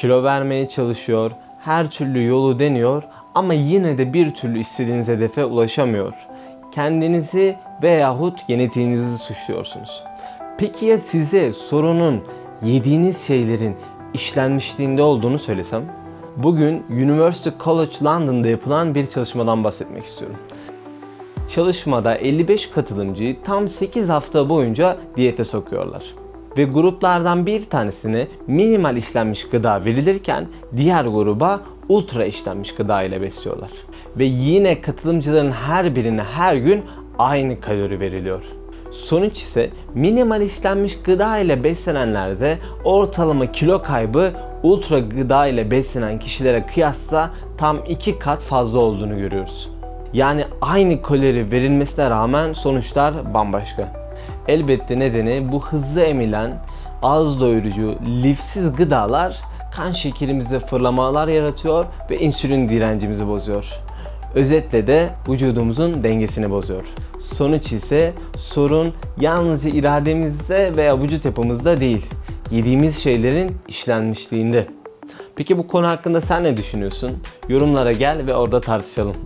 kilo vermeye çalışıyor, her türlü yolu deniyor ama yine de bir türlü istediğiniz hedefe ulaşamıyor. Kendinizi veyahut genetiğinizi suçluyorsunuz. Peki ya size sorunun yediğiniz şeylerin işlenmişliğinde olduğunu söylesem? Bugün University College London'da yapılan bir çalışmadan bahsetmek istiyorum. Çalışmada 55 katılımcıyı tam 8 hafta boyunca diyete sokuyorlar. Ve gruplardan bir tanesine minimal işlenmiş gıda verilirken diğer gruba ultra işlenmiş gıda ile besliyorlar. Ve yine katılımcıların her birine her gün aynı kalori veriliyor. Sonuç ise minimal işlenmiş gıda ile beslenenlerde ortalama kilo kaybı ultra gıda ile beslenen kişilere kıyasla tam 2 kat fazla olduğunu görüyoruz. Yani aynı kalori verilmesine rağmen sonuçlar bambaşka. Elbette nedeni bu hızlı emilen, az doyurucu, lifsiz gıdalar kan şekerimizde fırlamalar yaratıyor ve insülin direncimizi bozuyor. Özetle de vücudumuzun dengesini bozuyor. Sonuç ise sorun yalnızca irademizde veya vücut yapımızda değil, yediğimiz şeylerin işlenmişliğinde. Peki bu konu hakkında sen ne düşünüyorsun? Yorumlara gel ve orada tartışalım.